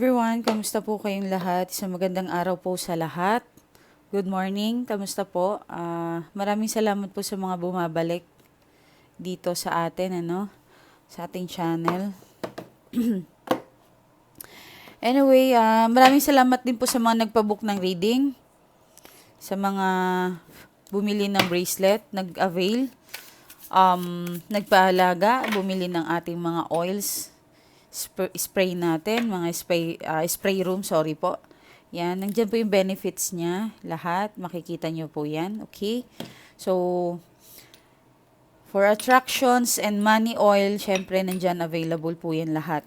Everyone, kamusta po kayong lahat? Isang magandang araw po sa lahat. Good morning, kamusta po? Ah, maraming salamat po sa mga bumabalik dito sa atin, ano? Sa ating channel. anyway, ah, maraming salamat din po sa mga nagpabook ng reading. Sa mga bumili ng bracelet, nag-avail. Um, nagpaalaga, bumili ng ating mga oils, sp- spray natin, mga spray, ah, spray room, sorry po. Yan, nandiyan po yung benefits niya, lahat, makikita nyo po yan, okay? So, for attractions and money oil, syempre nandyan available po yan lahat.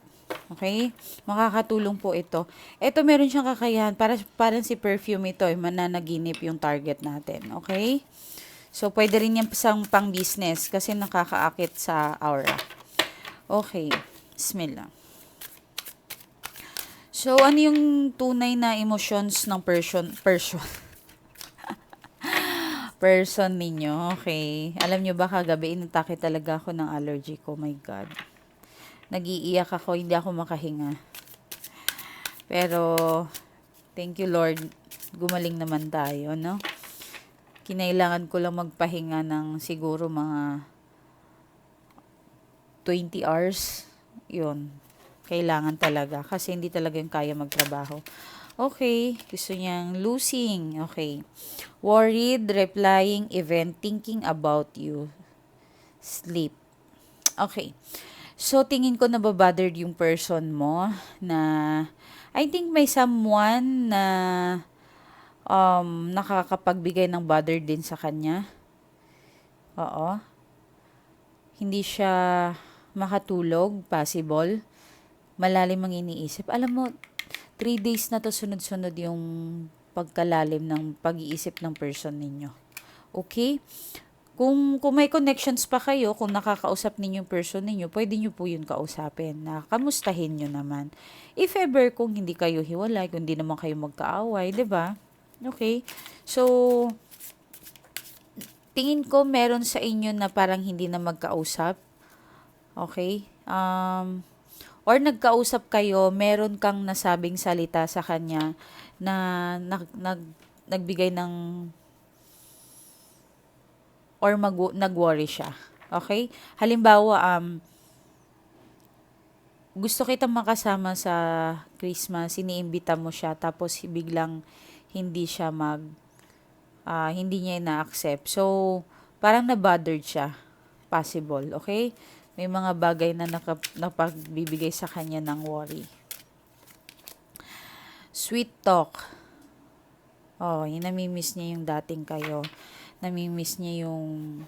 Okay? Makakatulong po ito. Ito meron siyang kakayahan, para, parang si perfume ito, eh, mananaginip yung target natin. Okay? So, pwede rin yan sang pang business kasi nakakaakit sa aura. Okay. Bismillah. So, ano yung tunay na emotions ng person, person, person ninyo? Okay. Alam nyo ba kagabi, inatake talaga ako ng allergy ko. My God. Nagiiyak ako, hindi ako makahinga. Pero, thank you Lord, gumaling naman tayo, no? Kinailangan ko lang magpahinga ng siguro mga 20 hours. Yun. Kailangan talaga. Kasi hindi talaga yung kaya magtrabaho. Okay. Gusto niyang losing. Okay. Worried, replying, event, thinking about you. Sleep. Okay. So, tingin ko nababothered yung person mo na I think may someone na um, nakakapagbigay ng bother din sa kanya. Oo. Hindi siya makatulog, possible. Malalim ang iniisip. Alam mo, three days na to sunod-sunod yung pagkalalim ng pag-iisip ng person ninyo. Okay? Kung, kung may connections pa kayo, kung nakakausap ninyo yung person ninyo, pwede nyo po yun kausapin na kamustahin nyo naman. If ever kung hindi kayo hiwalay, kung hindi naman kayo magkaaway, 'di ba? Okay? So, tingin ko meron sa inyo na parang hindi na magkausap. Okay? Um, or nagkausap kayo, meron kang nasabing salita sa kanya na nag, nag, nagbigay ng or mag, nag-worry siya. Okay? Halimbawa, um, gusto kita makasama sa Christmas, iniimbita mo siya, tapos biglang hindi siya mag, uh, hindi niya na-accept. So, parang na-bothered siya. Possible, okay? May mga bagay na naka, napagbibigay sa kanya ng worry. Sweet talk. Oh, yung namimiss niya yung dating kayo. Namimiss niya yung...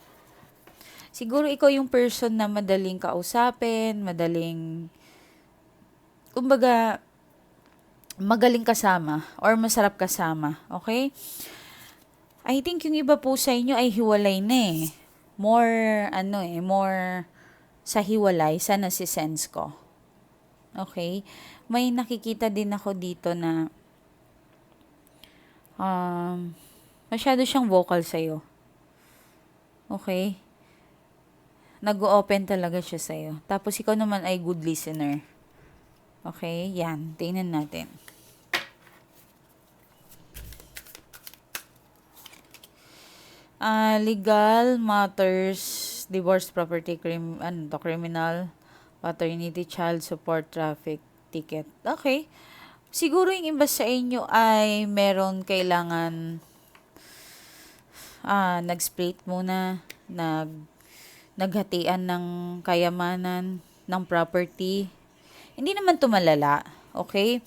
Siguro ikaw yung person na madaling kausapin, madaling... Kumbaga, magaling kasama or masarap kasama. Okay? I think yung iba po sa inyo ay hiwalay na eh. More, ano eh, more sa hiwalay sa nasisense ko. Okay? May nakikita din ako dito na um, masyado siyang vocal sa'yo. Okay? Nag-open talaga siya sa'yo. Tapos ikaw naman ay good listener. Okay? Yan. Tingnan natin. Uh, legal matters, divorce, property, crim, ano to, criminal, paternity, child support, traffic, ticket. Okay. Siguro yung iba sa inyo ay meron kailangan ah, nag-split muna, nag naghatian ng kayamanan, ng property. Hindi naman tumalala, okay?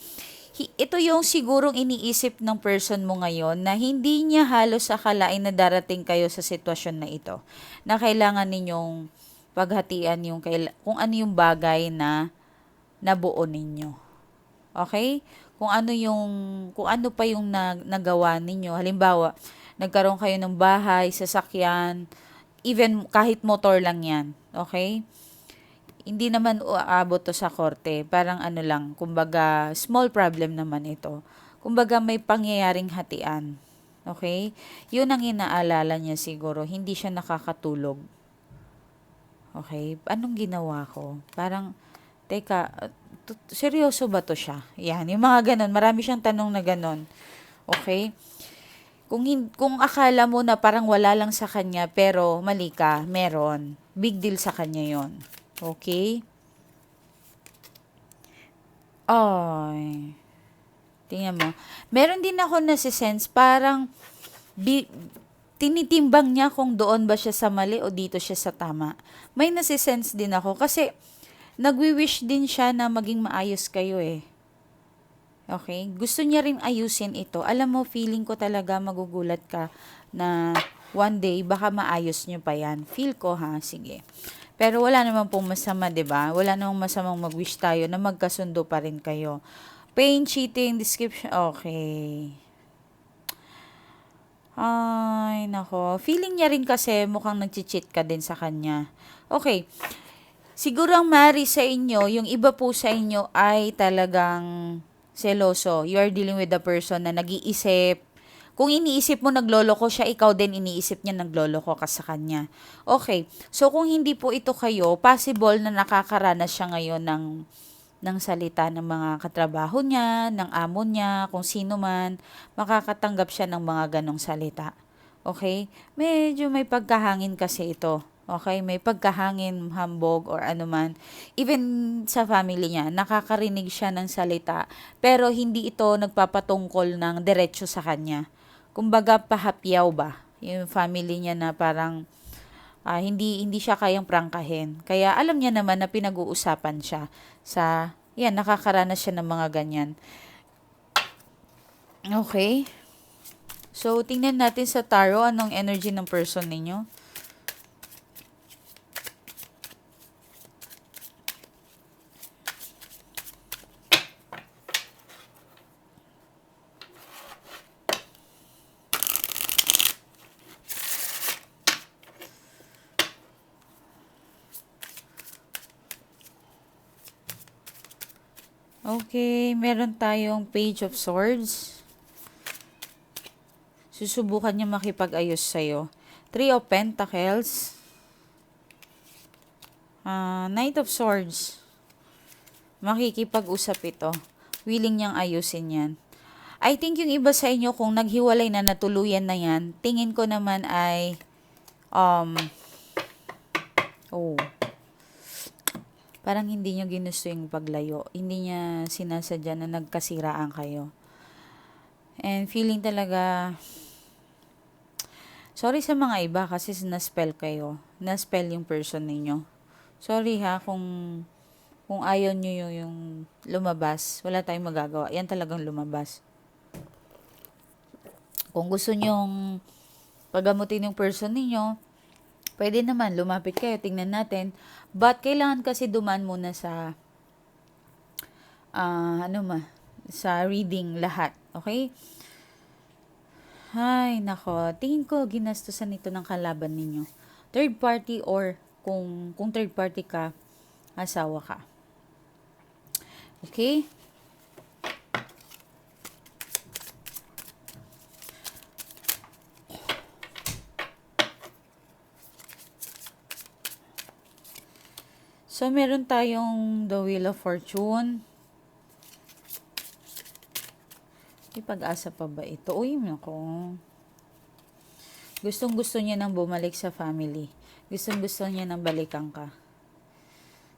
Ito yung sigurong iniisip ng person mo ngayon na hindi niya halos akalain na darating kayo sa sitwasyon na ito. Na kailangan ninyong paghatian yung kung ano yung bagay na nabuo ninyo. Okay? Kung ano yung kung ano pa yung nag, nagawa ninyo. Halimbawa, nagkaroon kayo ng bahay, sasakyan, even kahit motor lang 'yan. Okay? Hindi naman uabot to sa korte. Parang ano lang, kumbaga, small problem naman ito. Kumbaga, may pangyayaring hatian. Okay? Yun ang inaalala niya siguro. Hindi siya nakakatulog. Okay? Anong ginawa ko? Parang, teka, seryoso ba to siya? Yan, yung mga ganon. Marami siyang tanong na ganon. Okay? Kung, kung akala mo na parang wala lang sa kanya, pero mali ka, meron. Big deal sa kanya yon Okay? Ay. Tingnan mo. Meron din ako nasisense, parang bi, tinitimbang niya kung doon ba siya sa mali o dito siya sa tama. May nasisense din ako kasi nagwi-wish din siya na maging maayos kayo eh. Okay? Gusto niya rin ayusin ito. Alam mo, feeling ko talaga magugulat ka na one day baka maayos niyo pa yan. Feel ko ha, sige. Pero wala naman pong masama, 'di ba? Wala namang masamang mag-wish tayo na magkasundo pa rin kayo. Pain, cheating, description, okay. Ay, nako. Feeling niya rin kasi mukhang nag-cheat ka din sa kanya. Okay. Siguro ang mari sa inyo, yung iba po sa inyo ay talagang seloso. You are dealing with a person na nag-iisip. Kung iniisip mo nagloloko siya, ikaw din iniisip niya nagloloko ka sa kanya. Okay. So, kung hindi po ito kayo, possible na nakakaranas siya ngayon ng ng salita ng mga katrabaho niya, ng amo niya, kung sino man, makakatanggap siya ng mga ganong salita. Okay? Medyo may pagkahangin kasi ito. Okay? May pagkahangin, hambog, or ano man. Even sa family niya, nakakarinig siya ng salita, pero hindi ito nagpapatungkol ng diretsyo sa kanya. Kumbaga, pahapyaw ba? Yung family niya na parang ah, hindi hindi siya kayang prangkahin. Kaya alam niya naman na pinag-uusapan siya sa yan nakakaranas siya ng mga ganyan. Okay? So tingnan natin sa tarot anong energy ng person ninyo. Okay, meron tayong Page of Swords. Susubukan niya makipag-ayos sa'yo. Three of Pentacles. Ah, Knight of Swords. Makikipag-usap ito. Willing niyang ayusin yan. I think yung iba sa inyo, kung naghiwalay na natuluyan na yan, tingin ko naman ay, um, oh, parang hindi niya ginusto yung paglayo. Hindi niya sinasadya na nagkasiraan kayo. And feeling talaga, sorry sa mga iba kasi na-spell kayo. Na-spell yung person ninyo. Sorry ha kung kung ayaw nyo yung, yung lumabas, wala tayong magagawa. Yan talagang lumabas. Kung gusto nyong pagamutin yung person ninyo, pwede naman, lumapit kayo, tingnan natin. But, kailangan kasi duman muna sa, ah ano ma, sa reading lahat. Okay? Ay, nako. Tingin ko, ginastusan ito ng kalaban ninyo. Third party or kung, kung third party ka, asawa ka. Okay? So, meron tayong The Wheel of Fortune. May pag-asa pa ba ito? Uy, nako. Gustong gusto niya nang bumalik sa family. Gustong gusto niya nang balikan ka.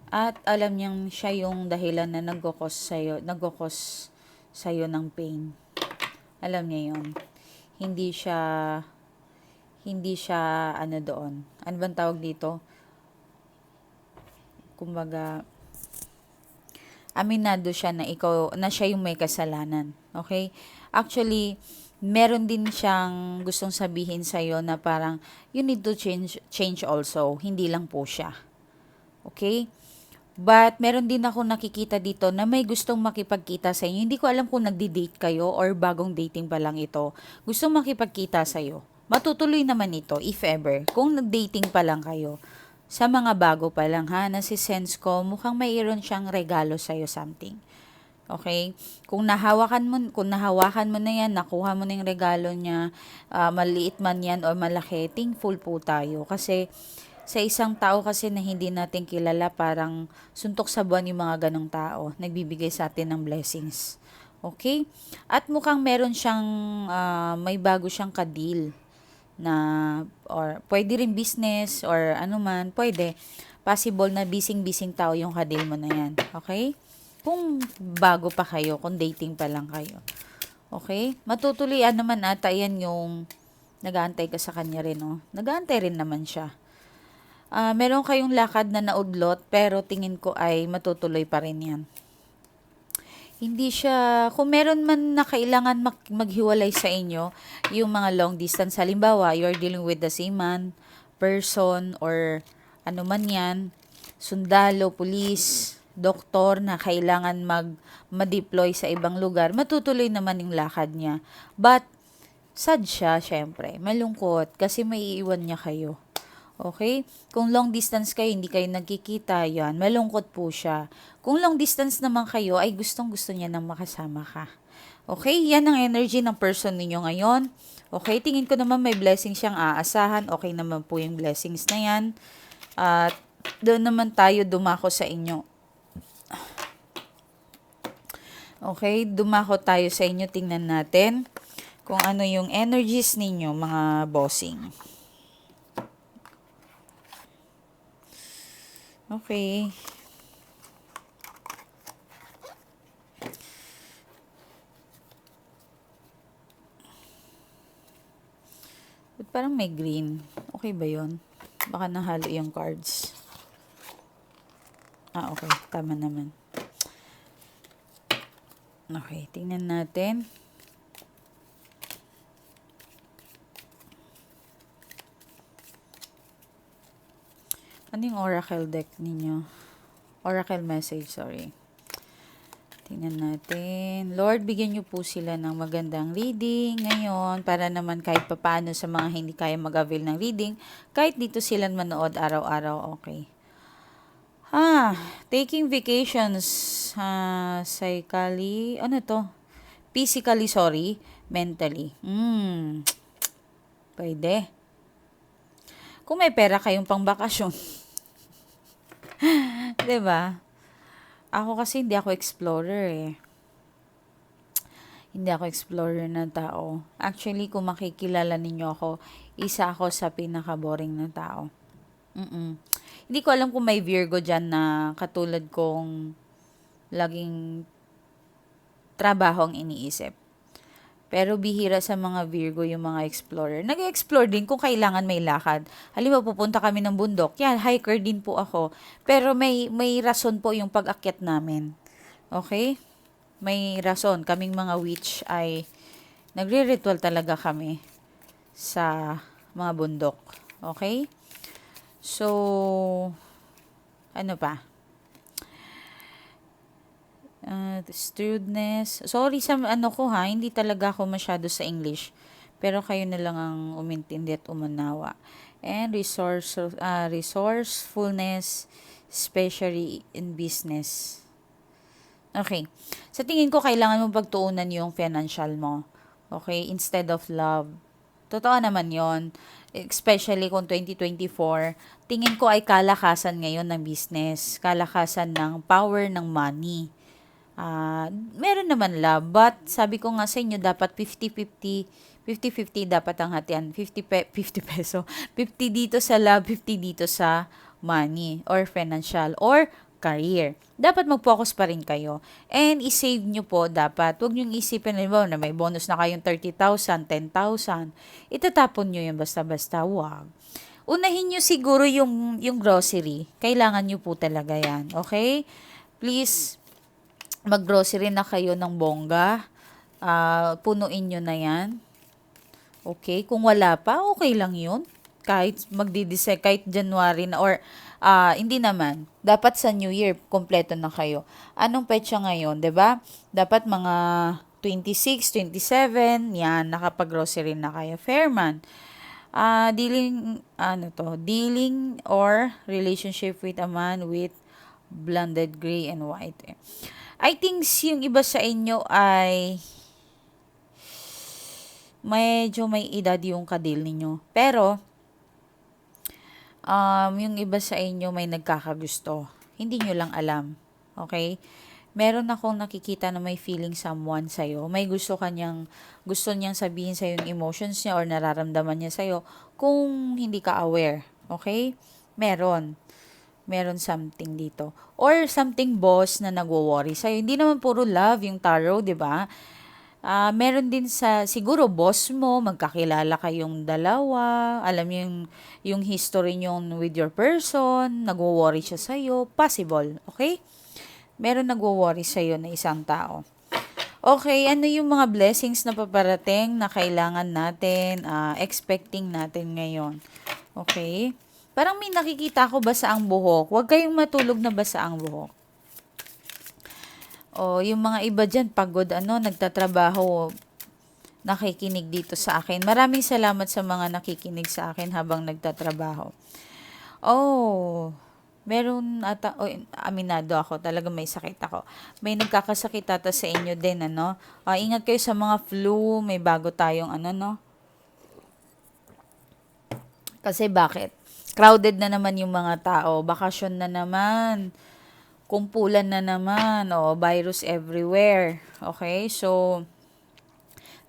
At alam niyang siya yung dahilan na nagkukos sa'yo, nagkukos sa'yo ng pain. Alam niya yon Hindi siya, hindi siya, ano doon. Ano bang tawag dito? Kumbaga, aminado siya na ikaw, na siya yung may kasalanan. Okay? Actually, meron din siyang gustong sabihin sa'yo na parang, you need to change, change also. Hindi lang po siya. Okay? But, meron din ako nakikita dito na may gustong makipagkita sa inyo. Hindi ko alam kung nagdi-date kayo or bagong dating pa lang ito. Gustong makipagkita sa iyo. Matutuloy naman ito, if ever. Kung nag-dating pa lang kayo. Sa mga bago pa lang ha, nasi-sense ko, mukhang mayroon siyang regalo sa iyo something. Okay? Kung nahawakan mo, kung nahawakan mo na yan, nakuha mo na yung regalo niya, uh, maliit man yan o malaki, thankful po tayo. Kasi, Sa isang tao kasi na hindi natin kilala, parang suntok sa buwan yung mga ganong tao. Nagbibigay sa atin ng blessings. Okay? At mukhang meron siyang, uh, may bago siyang kadil na, or pwede rin business, or ano man, pwede. Possible na bising-bising tao yung kadil mo na yan. Okay? Kung bago pa kayo, kung dating pa lang kayo. Okay? Matutuloyan naman ata yan yung nagaantay ka sa kanya rin, no? Nagaantay rin naman siya uh, meron kayong lakad na naudlot pero tingin ko ay matutuloy pa rin yan. Hindi siya, kung meron man na kailangan mag, maghiwalay sa inyo, yung mga long distance, halimbawa, you're dealing with the same man, person, or ano man yan, sundalo, pulis, doktor na kailangan mag ma-deploy sa ibang lugar, matutuloy naman yung lakad niya. But, sad siya, syempre. Malungkot kasi may iiwan niya kayo. Okay? Kung long distance kayo, hindi kayo nagkikita, yan, malungkot po siya. Kung long distance naman kayo, ay gustong gusto niya nang makasama ka. Okay? Yan ang energy ng person ninyo ngayon. Okay? Tingin ko naman may blessing siyang aasahan. Okay naman po yung blessings na yan. At doon naman tayo dumako sa inyo. Okay? Dumako tayo sa inyo. Tingnan natin kung ano yung energies ninyo, mga bossing. Okay. But parang may green. Okay ba yon? Baka nahalo yung cards. Ah, okay. Tama naman. Okay, tingnan natin. Ano yung oracle deck ninyo? Oracle message, sorry. Tingnan natin. Lord, bigyan niyo po sila ng magandang reading ngayon para naman kahit papaano sa mga hindi kaya mag-avail ng reading, kahit dito sila manood araw-araw, okay. Ah, taking vacations, uh, psychically, ano to? Physically, sorry, mentally. Hmm, pwede. Kung may pera kayong pang bakasyon, ba? Ako kasi hindi ako explorer eh. Hindi ako explorer ng tao. Actually, kung makikilala ninyo ako, isa ako sa pinaka-boring na tao. Mm-mm. Hindi ko alam kung may Virgo dyan na katulad kong laging trabaho ang iniisip. Pero bihira sa mga Virgo yung mga explorer. Nag-explore din kung kailangan may lakad. Halimbawa, pupunta kami ng bundok. Yan, hiker din po ako. Pero may, may rason po yung pag-akyat namin. Okay? May rason. Kaming mga witch ay nagre-ritual talaga kami sa mga bundok. Okay? So, ano pa? Uh, shrewdness. Sorry sa ano ko ha, hindi talaga ako masyado sa English. Pero kayo na lang ang umintindi at umunawa. And resource, uh, resourcefulness, especially in business. Okay. Sa tingin ko, kailangan mo pagtuunan yung financial mo. Okay? Instead of love. Totoo naman yon Especially kung 2024, tingin ko ay kalakasan ngayon ng business. Kalakasan ng power ng money uh, meron naman love, but sabi ko nga sa inyo, dapat 50-50, 50-50 dapat ang hatian. 50, pe, 50 peso. 50 dito sa love, 50 dito sa money or financial or career. Dapat mag-focus pa rin kayo. And i-save nyo po dapat. Huwag nyo isipin na na may bonus na kayong 30,000, 10,000. Itatapon nyo yan basta-basta. Wag. Unahin nyo siguro yung, yung grocery. Kailangan nyo po talaga yan. Okay? Please, maggrocery na kayo ng bongga, uh, punuin nyo na yan. Okay? Kung wala pa, okay lang yun. Kahit magdidise, kahit January na, or uh, hindi naman. Dapat sa New Year, kompleto na kayo. Anong petsa ngayon, ba? Dapat mga 26, 27, yan, nakapag-grocery na kayo. Fairman. Uh, dealing, ano to, dealing or relationship with a man with blended gray and white. I think yung iba sa inyo ay medyo may edad yung kadil ninyo. Pero, um, yung iba sa inyo may nagkakagusto. Hindi nyo lang alam. Okay? Meron akong nakikita na may feeling someone sa'yo. May gusto kanyang, gusto niyang sabihin sa'yo yung emotions niya or nararamdaman niya sa'yo kung hindi ka aware. Okay? Meron. Meron something dito. Or something boss na nagwo-worry sa'yo. Hindi naman puro love yung tarot, di ba? Ah, meron din sa siguro boss mo, magkakilala kayong dalawa, alam niyo yung yung history niyo with your person, nagwo-worry siya sa iyo, possible, okay? Meron nagwo-worry sa iyo na isang tao. Okay, ano yung mga blessings na paparating na kailangan natin, ah, expecting natin ngayon? Okay? Parang may nakikita ko ba sa ang buhok? Huwag kayong matulog na ba sa ang buhok. O, yung mga iba dyan, pagod, ano, nagtatrabaho, nakikinig dito sa akin. Maraming salamat sa mga nakikinig sa akin habang nagtatrabaho. Oh, meron ata, oh, aminado ako, talaga may sakit ako. May nagkakasakit ata sa inyo din, ano. Ah, ingat kayo sa mga flu, may bago tayong, ano, no. Kasi bakit? Crowded na naman yung mga tao, bakasyon na naman kumpulan na naman, o virus everywhere. Okay? So,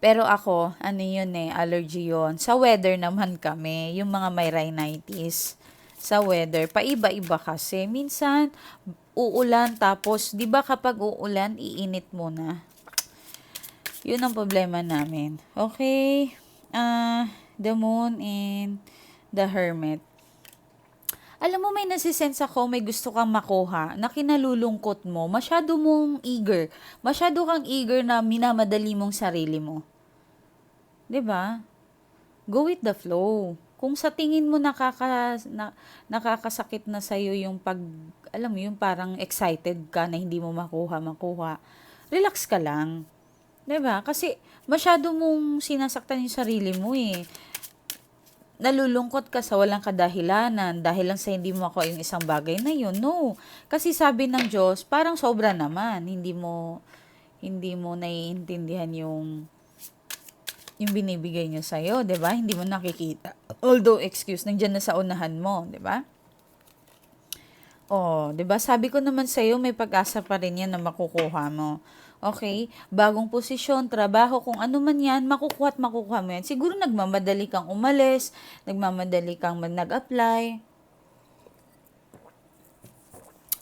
pero ako, ano yun eh, allergy yun. Sa weather naman kami, yung mga may rhinitis sa weather, paiba-iba kasi. Minsan, uulan, tapos, di ba kapag uulan, iinit muna. Yun ang problema namin. Okay? Uh, the moon and the hermit alam mo, may nasisense ako, may gusto kang makuha na kinalulungkot mo, masyado mong eager. Masyado kang eager na minamadali mong sarili mo. 'Di ba? Go with the flow. Kung sa tingin mo nakaka, na, nakakasakit na sa'yo yung pag, alam mo yung parang excited ka na hindi mo makuha, makuha, relax ka lang. 'Di ba? Kasi masyado mong sinasaktan yung sarili mo eh nalulungkot ka sa walang kadahilanan dahil lang sa hindi mo ako yung isang bagay na yun. No. Kasi sabi ng Diyos, parang sobra naman. Hindi mo, hindi mo naiintindihan yung yung binibigay niya sa iyo, 'di ba? Hindi mo nakikita. Although excuse nandiyan na sa unahan mo, 'di ba? Oh, 'di ba? Sabi ko naman sa iyo may pag-asa pa rin 'yan na makukuha mo. Okay? Bagong posisyon, trabaho, kung ano man yan, makukuha at makukuha mo yan. Siguro nagmamadali kang umalis, nagmamadali kang nag-apply.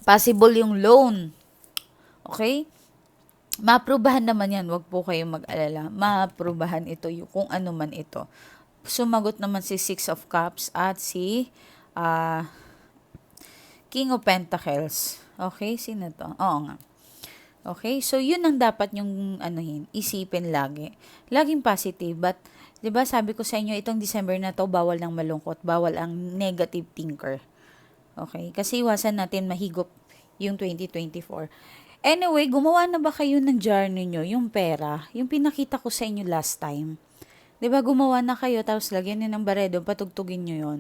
Possible yung loan. Okay? Maaprubahan naman yan, wag po kayong mag-alala. Maaprubahan ito, yung, kung ano man ito. Sumagot naman si Six of Cups at si uh, King of Pentacles. Okay, sino to? Oo nga. Okay? So, yun ang dapat yung anuhin, isipin lagi. Laging positive. But, di ba sabi ko sa inyo, itong December na to, bawal ng malungkot. Bawal ang negative thinker. Okay? Kasi iwasan natin mahigop yung 2024. Anyway, gumawa na ba kayo ng journey nyo, yung pera, yung pinakita ko sa inyo last time? 'Di ba gumawa na kayo tapos lagyan niyo ng baredo, patugtugin niyo 'yon.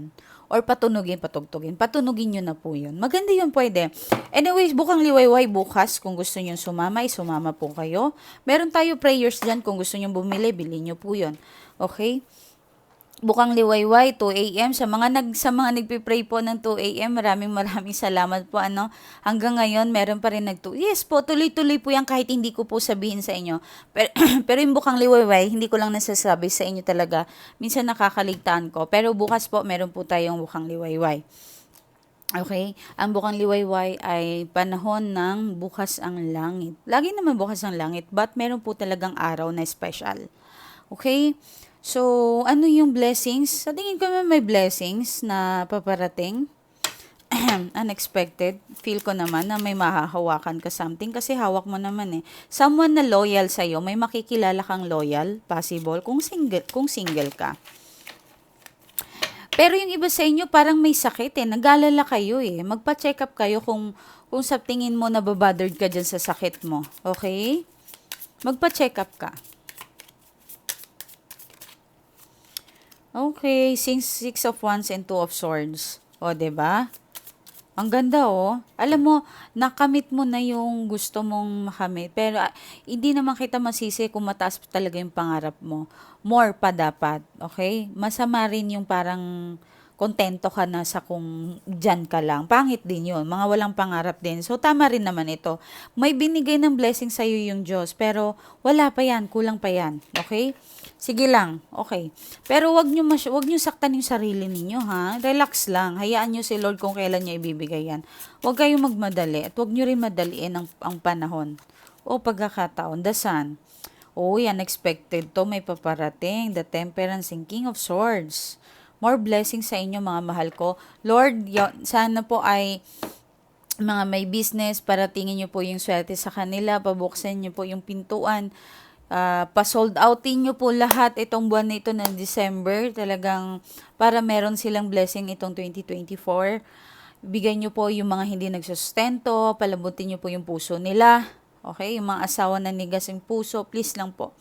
Or patunugin, patugtugin. Patunugin niyo na po 'yon. Maganda 'yon pwede. Anyways, bukang liwayway bukas kung gusto niyo sumama, sumama po kayo. Meron tayo prayers diyan kung gusto niyo bumili, bili niyo po 'yon. Okay? Bukang Liwayway, 2 a.m. Sa mga nag sa mga nagpi-pray po ng 2 a.m. Maraming maraming salamat po ano. Hanggang ngayon meron pa rin nagtu. Yes po, tuloy-tuloy po yan kahit hindi ko po sabihin sa inyo. Pero, pero yung Bukang Liwayway, hindi ko lang nasasabi sa inyo talaga. Minsan nakakaligtaan ko. Pero bukas po meron po tayong Bukang Liwayway. Okay? Ang bukang liwayway ay panahon ng bukas ang langit. Lagi naman bukas ang langit, but meron po talagang araw na special. Okay? So, ano yung blessings? Sa tingin ko may blessings na paparating. Unexpected. Feel ko naman na may mahahawakan ka something kasi hawak mo naman eh. Someone na loyal sa'yo, may makikilala kang loyal, possible, kung single, kung single ka. Pero yung iba sa inyo parang may sakit eh. Nag-alala kayo eh. Magpa-check up kayo kung, kung sa tingin mo nababothered ka dyan sa sakit mo. Okay? Magpa-check up ka. Okay, sing six of wands and two of swords. O, ba? Diba? Ang ganda, oh. Alam mo, nakamit mo na yung gusto mong makamit. Pero, uh, hindi naman kita masisi kung mataas talaga yung pangarap mo. More pa dapat, okay? Masama rin yung parang kontento ka na sa kung dyan ka lang. Pangit din yun. Mga walang pangarap din. So, tama rin naman ito. May binigay ng blessing sa'yo yung Diyos, pero wala pa yan. Kulang pa yan. Okay? Sige lang. Okay. Pero wag nyo, mas, wag nyo saktan yung sarili ninyo, ha? Relax lang. Hayaan nyo si Lord kung kailan niya ibibigay yan. Huwag kayong magmadali. At wag nyo rin madaliin ang, ang panahon. O pagkakataon. Dasan. Oh, unexpected to. May paparating. The Temperance and King of Swords. More blessings sa inyo mga mahal ko. Lord, sana po ay mga may business, paratingin nyo po yung swerte sa kanila, pabuksan nyo po yung pintuan, uh, pa-sold outin nyo po lahat itong buwan na ito ng December, talagang para meron silang blessing itong 2024. Bigay nyo po yung mga hindi nagsustento, palabutin nyo po yung puso nila, okay? Yung mga asawa na nigas yung puso, please lang po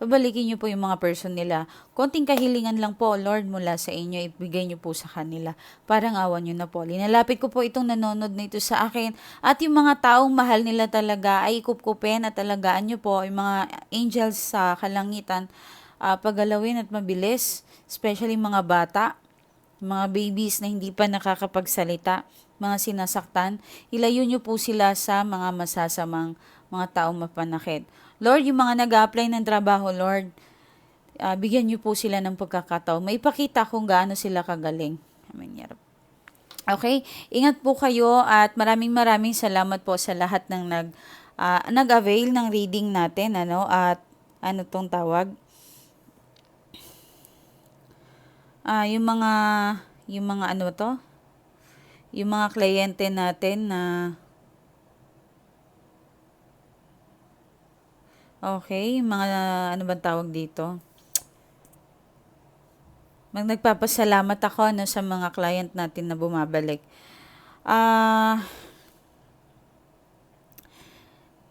Pabalikin niyo po yung mga person nila. Konting kahilingan lang po, Lord, mula sa inyo, ibigay niyo po sa kanila. Parang awan niyo na po. Linalapit ko po itong nanonood na ito sa akin. At yung mga taong mahal nila talaga ay ikupkupin at talagaan niyo po yung mga angels sa kalangitan uh, pagalawin at mabilis. Especially mga bata, mga babies na hindi pa nakakapagsalita, mga sinasaktan. Ilayo niyo po sila sa mga masasamang mga taong mapanakit. Lord, yung mga nag apply ng trabaho, Lord, uh, bigyan niyo po sila ng pagkakataon. May ipakita kung gaano sila kagaling. Amen. Yarap. Okay? Ingat po kayo at maraming maraming salamat po sa lahat ng nag uh, nag-avail ng reading natin ano at ano tong tawag uh, yung mga yung mga ano to yung mga kliyente natin na Okay, mga ano bang tawag dito? Mag nagpapasalamat ako ano, sa mga client natin na bumabalik. Ah... Uh,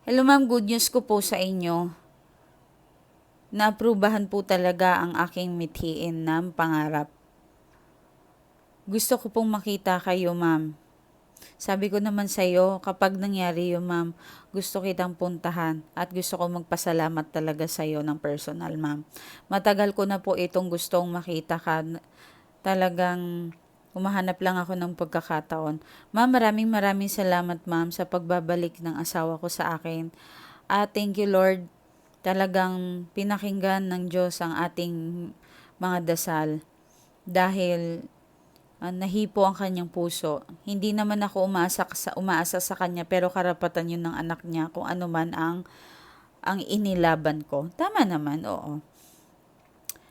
hello ma'am, good news ko po sa inyo. Naaprubahan po talaga ang aking mithiin ng pangarap. Gusto ko pong makita kayo, ma'am. Sabi ko naman sa iyo, kapag nangyari yun, ma'am, gusto kitang puntahan at gusto ko magpasalamat talaga sa iyo ng personal, ma'am. Matagal ko na po itong gustong makita ka. Talagang umahanap lang ako ng pagkakataon. Ma'am, maraming maraming salamat, ma'am, sa pagbabalik ng asawa ko sa akin. At thank you, Lord. Talagang pinakinggan ng Diyos ang ating mga dasal. Dahil uh, nahipo ang kanyang puso. Hindi naman ako umaasa sa, umaasa sa kanya pero karapatan yun ng anak niya kung ano man ang ang inilaban ko. Tama naman, oo.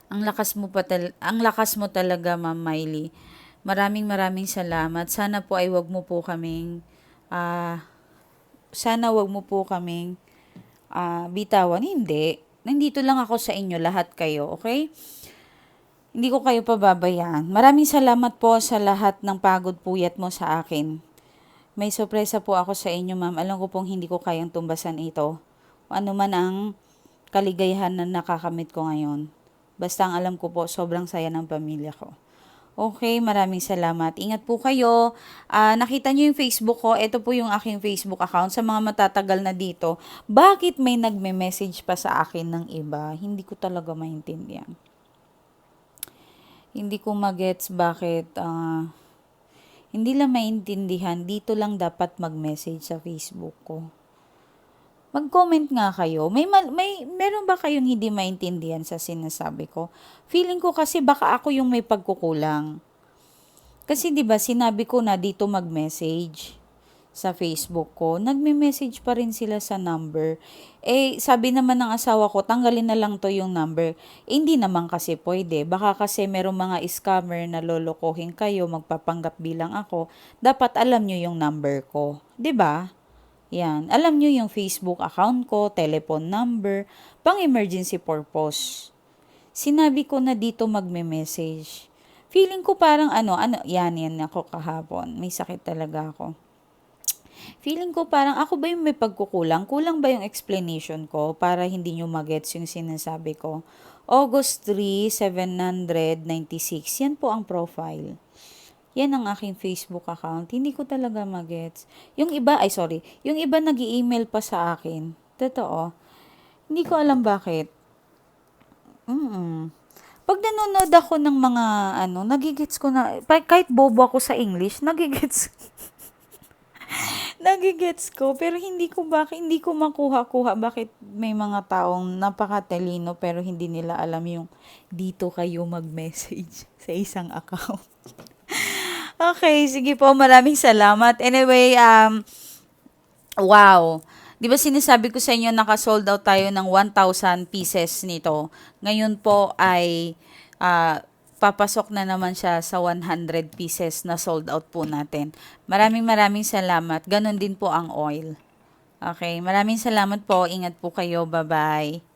Ang lakas mo pa tal- ang lakas mo talaga, Ma'am Miley. Maraming maraming salamat. Sana po ay wag mo po kaming uh, sana wag mo po kaming uh, bitawan. Hindi. Nandito lang ako sa inyo lahat kayo, okay? Hindi ko kayo pababayaan. Maraming salamat po sa lahat ng pagod puyat mo sa akin. May sorpresa po ako sa inyo, ma'am. Alam ko pong hindi ko kayang tumbasan ito. Ano man ang kaligayahan na nakakamit ko ngayon. Basta ang alam ko po, sobrang saya ng pamilya ko. Okay, maraming salamat. Ingat po kayo. Uh, nakita niyo yung Facebook ko. Ito po yung aking Facebook account. Sa mga matatagal na dito, bakit may nagme-message pa sa akin ng iba? Hindi ko talaga maintindihan hindi ko magets bakit uh, hindi lang maintindihan, dito lang dapat mag-message sa Facebook ko. Mag-comment nga kayo. May, may, meron ba kayong hindi maintindihan sa sinasabi ko? Feeling ko kasi baka ako yung may pagkukulang. Kasi 'di ba sinabi ko na dito mag-message sa Facebook ko, nagme-message pa rin sila sa number. Eh, sabi naman ng asawa ko, tanggalin na lang to yung number. Eh, hindi naman kasi pwede. Baka kasi merong mga scammer na lolokohin kayo, magpapanggap bilang ako. Dapat alam nyo yung number ko. ba? Diba? Yan. Alam nyo yung Facebook account ko, telephone number, pang emergency purpose. Sinabi ko na dito magme-message. Feeling ko parang ano, ano, yan, yan ako kahapon. May sakit talaga ako feeling ko parang ako ba yung may pagkukulang? Kulang ba yung explanation ko para hindi nyo magets yung sinasabi ko? August 3, 796. Yan po ang profile. Yan ang aking Facebook account. Hindi ko talaga magets. Yung iba, ay sorry, yung iba nag email pa sa akin. Totoo. Hindi ko alam bakit. Mm-mm. pag nanonood ako ng mga ano, nagigets ko na, kahit bobo ako sa English, nagigets nagigets ko, pero hindi ko bakit, hindi ko makuha-kuha bakit may mga taong napakatalino pero hindi nila alam yung dito kayo mag-message sa isang account. okay, sige po, maraming salamat. Anyway, um, wow. Di ba sinasabi ko sa inyo, naka-sold out tayo ng 1,000 pieces nito. Ngayon po ay ah, papasok na naman siya sa 100 pieces na sold out po natin. Maraming maraming salamat. Ganon din po ang oil. Okay, maraming salamat po. Ingat po kayo. Bye-bye.